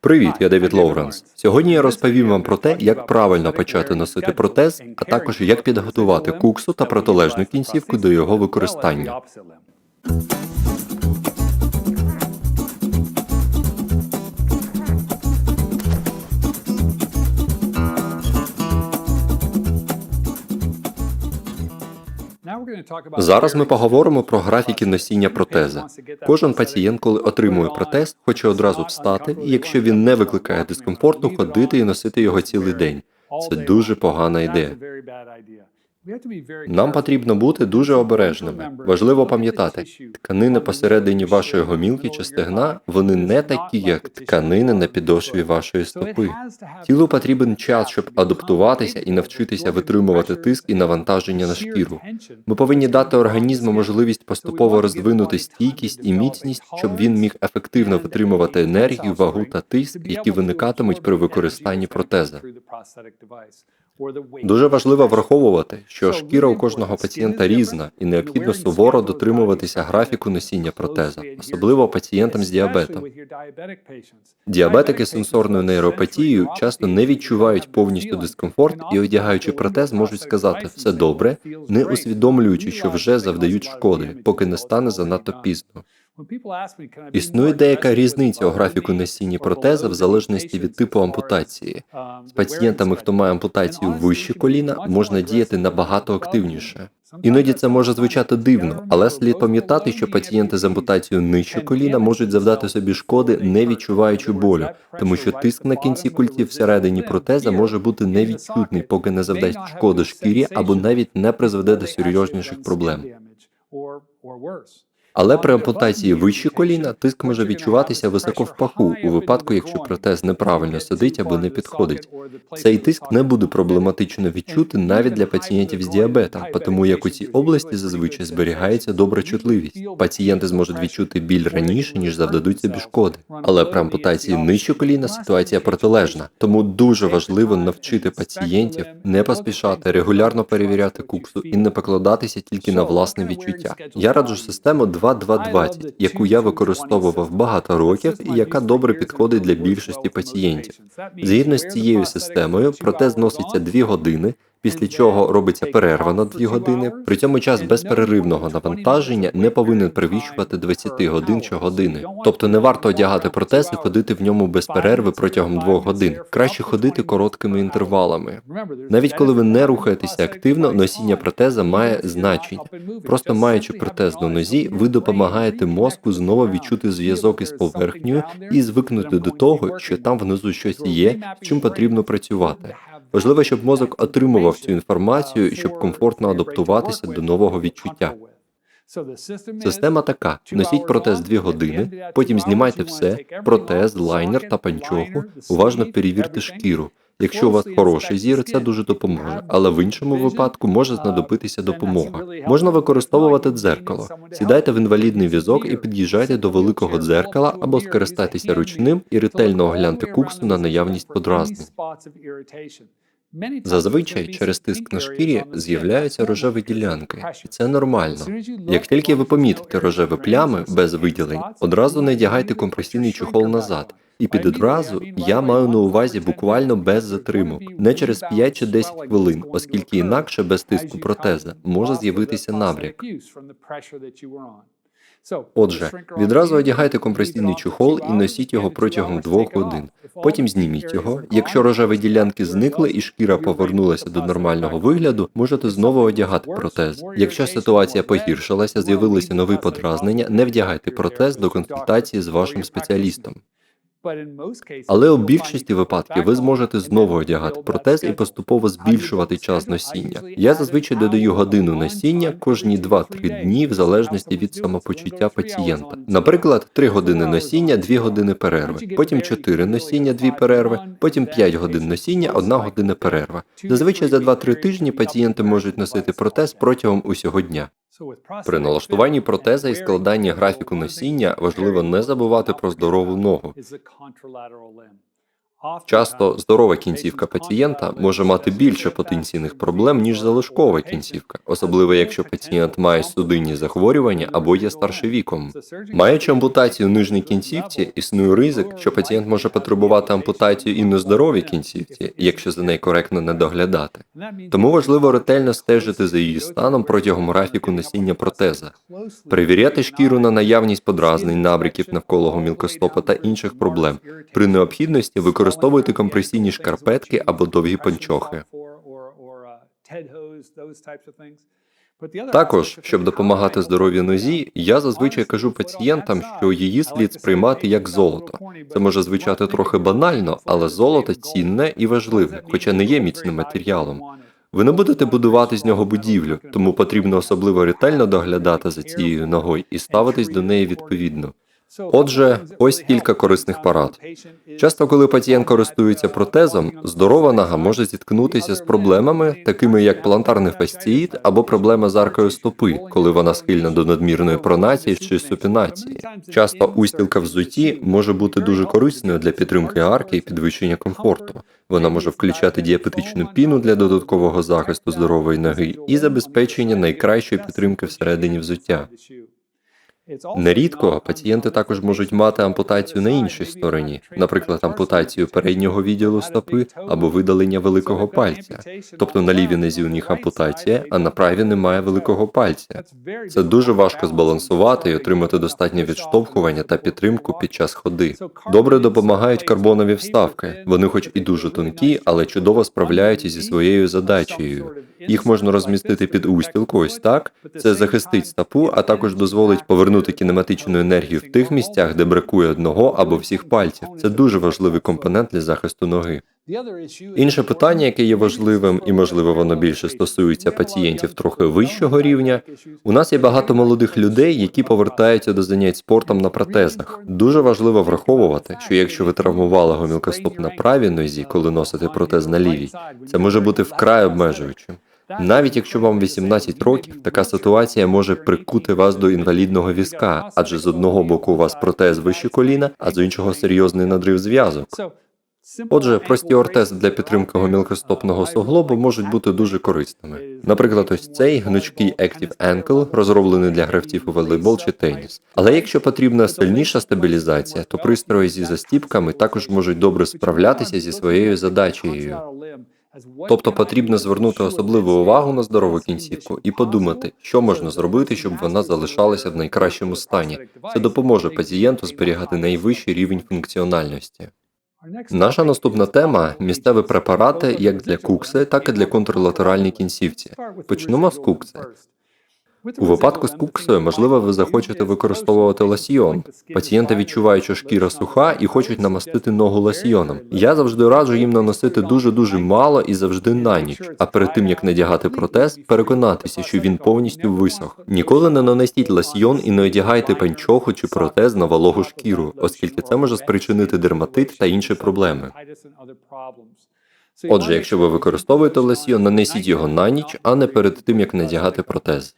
Привіт, я Девід Лоуренс. Сьогодні я розповім вам про те, як правильно почати носити протез, а також як підготувати куксу та протилежну кінцівку до його використання. Зараз ми поговоримо про графіки носіння протеза. Кожен пацієнт, коли отримує протез, хоче одразу встати, і якщо він не викликає дискомфорту, ходити і носити його цілий день. Це дуже погана ідея. Нам потрібно бути дуже обережними. Важливо пам'ятати, тканини посередині вашої гомілки чи стегна вони не такі, як тканини на підошві вашої стопи. Тілу потрібен час, щоб адаптуватися і навчитися витримувати тиск і навантаження на шкіру. Ми повинні дати організму можливість поступово розвинути стійкість і міцність, щоб він міг ефективно витримувати енергію, вагу та тиск, які виникатимуть при використанні протеза. Дуже важливо враховувати, що шкіра у кожного пацієнта різна і необхідно суворо дотримуватися графіку носіння протеза, особливо пацієнтам з діабетом. Діабетики з сенсорною нейропатією часто не відчувають повністю дискомфорт і, одягаючи протез, можуть сказати все добре, не усвідомлюючи, що вже завдають шкоди, поки не стане занадто пізно. Існує деяка різниця у графіку носіння протеза в залежності від типу ампутації. З пацієнтами, хто має ампутацію вище коліна, можна діяти набагато активніше. Іноді це може звучати дивно, але слід пам'ятати, що пацієнти з ампутацією нижче коліна можуть завдати собі шкоди, не відчуваючи болю, тому що тиск на кінці культів всередині протеза може бути невідчутний, поки не завдасть шкоди шкірі або навіть не призведе до серйозніших проблем. Але при ампутації вище коліна тиск може відчуватися високо в паху у випадку, якщо протез неправильно сидить або не підходить. Цей тиск не буде проблематично відчути навіть для пацієнтів з діабетом, тому як у цій області зазвичай зберігається добра чутливість. Пацієнти зможуть відчути біль раніше, ніж завдадуть собі шкоди. Але при ампутації нижче коліна ситуація протилежна, тому дуже важливо навчити пацієнтів не поспішати, регулярно перевіряти куксу і не покладатися тільки на власне відчуття. Я раджу систему 2-2-20, яку я використовував багато років і яка добре підходить для більшості пацієнтів. Згідно з цією системою, протез носиться 2 години. Після чого робиться перерва на 2 години. При цьому час безперервного навантаження не повинен перевищувати 20 годин щогодини. Тобто не варто одягати протез і ходити в ньому без перерви протягом 2 годин. Краще ходити короткими інтервалами. Навіть коли ви не рухаєтеся активно, носіння протеза має значення. Просто маючи протез на нозі, ви допомагаєте мозку знову відчути зв'язок із поверхнею і звикнути до того, що там внизу щось є, чим потрібно працювати. Важливо, щоб мозок отримував цю інформацію, щоб комфортно адаптуватися до нового відчуття. Система така: носіть протез 2 години, потім знімайте все, протез, лайнер та панчоху, уважно перевірте шкіру. Якщо у вас хороший зір, це дуже допоможе, але в іншому випадку може знадобитися допомога. Можна використовувати дзеркало. Сідайте в інвалідний візок і під'їжджайте до великого дзеркала або скористайтеся ручним і ретельно огляньте куксу на наявність подразнень. Зазвичай через тиск на шкірі з'являються рожеві ділянки, і це нормально. Як тільки ви помітите рожеві плями без виділень, одразу надягайте компресійний чохол назад. І під одразу я маю на увазі буквально без затримок, не через 5 чи 10 хвилин, оскільки інакше без тиску протеза може з'явитися набряк. Отже, відразу одягайте компресійний чохол і носіть його протягом двох годин. Потім зніміть його. Якщо рожеві ділянки зникли і шкіра повернулася до нормального вигляду, можете знову одягати протез. Якщо ситуація погіршилася, з'явилися нові подразнення, не вдягайте протез до консультації з вашим спеціалістом. Але у більшості випадків ви зможете знову одягати протез і поступово збільшувати час носіння. Я зазвичай додаю годину носіння кожні 2-3 дні в залежності від самопочуття пацієнта. Наприклад, 3 години носіння, 2 години перерви, потім 4 носіння, 2 перерви, потім 5 годин носіння, 1 година перерва. Зазвичай за 2-3 тижні пацієнти можуть носити протез протягом усього дня. При налаштуванні протеза і складанні графіку носіння важливо не забувати про здорову ногу. Часто здорова кінцівка пацієнта може мати більше потенційних проблем, ніж залишкова кінцівка, особливо якщо пацієнт має судинні захворювання або є старший віком. Маючи ампутацію нижній кінцівці, існує ризик, що пацієнт може потребувати ампутацію і нездоровій кінцівці, якщо за нею коректно не доглядати. Тому важливо ретельно стежити за її станом протягом графіку носіння протеза, перевіряти шкіру на наявність подразнень, набряків навколо гомілкостопа та інших проблем. При необхідності використовуйте компресійні шкарпетки або довгі панчохи. Також, щоб допомагати здоров'ю нозі, я зазвичай кажу пацієнтам, що її слід сприймати як золото. Це може звучати трохи банально, але золото цінне і важливе, хоча не є міцним матеріалом. Ви не будете будувати з нього будівлю, тому потрібно особливо ретельно доглядати за цією ногою і ставитись до неї відповідно. Отже, ось кілька корисних порад. Часто, коли пацієнт користується протезом, здорова нога може зіткнутися з проблемами, такими як плантарний фасціїт або проблема з аркою стопи, коли вона схильна до надмірної пронації чи супінації. Часто устілка взутті може бути дуже корисною для підтримки арки і підвищення комфорту. Вона може включати діапетичну піну для додаткового захисту здорової ноги і забезпечення найкращої підтримки всередині взуття. Нерідко пацієнти також можуть мати ампутацію на іншій стороні, наприклад, ампутацію переднього відділу стопи або видалення великого пальця. Тобто на лівій нозі у них ампутація, а на правій немає великого пальця. Це дуже важко збалансувати і отримати достатнє відштовхування та підтримку під час ходи. Добре допомагають карбонові вставки. Вони, хоч і дуже тонкі, але чудово справляються зі своєю задачею. Їх можна розмістити під устілку, ось так. Це захистить стопу, а також дозволить повернути кінематичну енергію в тих місцях, де бракує одного або всіх пальців. Це дуже важливий компонент для захисту ноги. Інше питання, яке є важливим, і можливо воно більше стосується пацієнтів трохи вищого рівня. У нас є багато молодих людей, які повертаються до занять спортом на протезах. Дуже важливо враховувати, що якщо ви травмували гомілкостоп на правій нозі, коли носите протез на лівій, це може бути вкрай обмежуючим. Навіть якщо вам 18 років, така ситуація може прикути вас до інвалідного візка, адже з одного боку у вас протез вище коліна, а з іншого серйозний надрив зв'язок. Отже, прості ортези для підтримки гомілкостопного суглобу можуть бути дуже корисними. Наприклад, ось цей гнучкий Active Ankle, розроблений для гравців у волейбол чи теніс. Але якщо потрібна сильніша стабілізація, то пристрої зі застіпками також можуть добре справлятися зі своєю задачею. Тобто потрібно звернути особливу увагу на здорову кінцівку і подумати, що можна зробити, щоб вона залишалася в найкращому стані. Це допоможе пацієнту зберігати найвищий рівень функціональності. Наша наступна тема місцеві препарати як для кукси, так і для контрлатеральній кінцівці. Почнемо з кукси. У випадку з куксою, можливо, ви захочете використовувати лосьйон. Пацієнти відчувають, що шкіра суха і хочуть намастити ногу лосьйоном. Я завжди раджу їм наносити дуже дуже мало і завжди на ніч. А перед тим як надягати протез, переконатися, що він повністю висох. Ніколи не нанесіть лосьйон і не одягайте панчоху чи протез на вологу шкіру, оскільки це може спричинити дерматит та інші проблеми. Отже, якщо ви використовуєте лосьйон, нанесіть його на ніч, а не перед тим як надягати протез.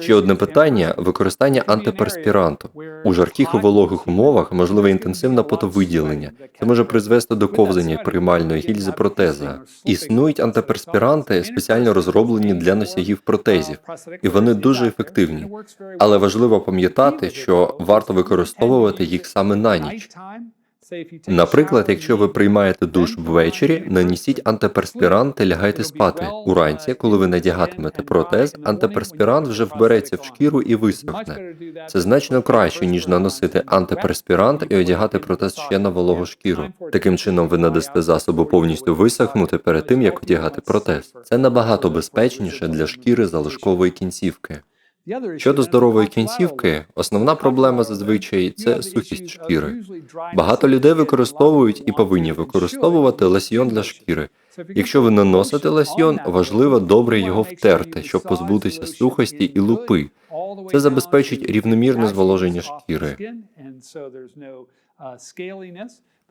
Ще одне питання використання антиперспіранту. У жарких і вологих умовах можливе інтенсивне потовиділення. Це може призвести до ковзання приймальної гільзи протеза. Існують антиперспіранти, спеціально розроблені для носіїв протезів, і вони дуже ефективні. Але важливо пам'ятати, що варто використовувати їх саме на ніч. Наприклад, якщо ви приймаєте душ ввечері, нанесіть антиперспірант і лягайте спати. Уранці, коли ви надягатимете протез, антиперспірант вже вбереться в шкіру і висохне. Це значно краще, ніж наносити антиперспірант і одягати протез ще на вологу шкіру. Таким чином, ви надасте засобу повністю висохнути перед тим, як одягати протез. Це набагато безпечніше для шкіри залишкової кінцівки. Щодо здорової кінцівки, основна проблема зазвичай це сухість шкіри. Багато людей використовують і повинні використовувати лосьйон для шкіри. Якщо ви наносите лосьйон, важливо добре його втерти, щоб позбутися сухості і лупи. Це забезпечить рівномірне зволоження шкіри.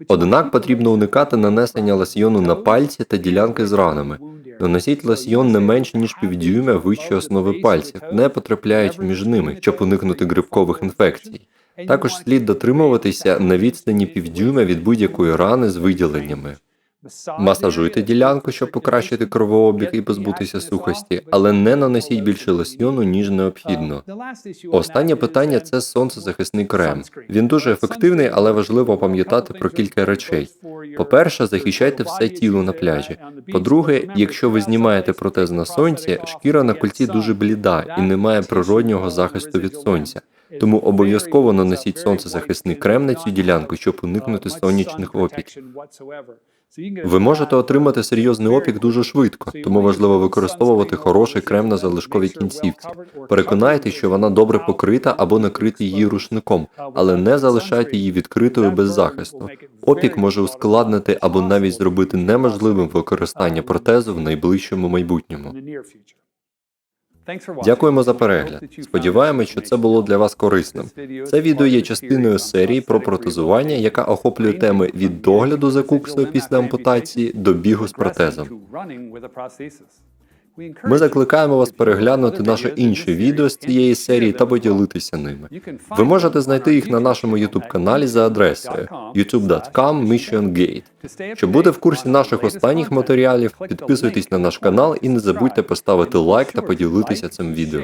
Однак потрібно уникати нанесення лосьйону на пальці та ділянки з ранами. Наносіть лосьйон не менше ніж півдюйма вище основи пальців, не потрапляючи між ними, щоб уникнути грибкових інфекцій. Також слід дотримуватися на відстані півдюйма від будь-якої рани з виділеннями. Масажуйте ділянку, щоб покращити кровообіг і позбутися сухості, але не наносіть більше лосьйону, ніж необхідно. Останнє питання це сонцезахисний крем. Він дуже ефективний, але важливо пам'ятати про кілька речей. По-перше, захищайте все тіло на пляжі. По-друге, якщо ви знімаєте протез на сонці, шкіра на культі дуже бліда і не має природнього захисту від сонця. Тому обов'язково наносіть сонцезахисний крем на цю ділянку, щоб уникнути сонячних опіків. Ви можете отримати серйозний опік дуже швидко, тому важливо використовувати хороший крем на залишковій кінцівці. Переконайтесь, що вона добре покрита або накрити її рушником, але не залишайте її відкритою без захисту. Опік може ускладнити або навіть зробити неможливим використання протезу в найближчому майбутньому. Дякуємо за перегляд. Сподіваємось, що це було для вас корисним. Це відео є частиною серії про протезування, яка охоплює теми від догляду за куксою після ампутації до бігу з протезом. Ми закликаємо вас переглянути наше інше відео з цієї серії та поділитися ними. Ви можете знайти їх на нашому youtube каналі за адресою youtube.com missiongate. Щоб бути в курсі наших останніх матеріалів, підписуйтесь на наш канал і не забудьте поставити лайк та поділитися цим відео.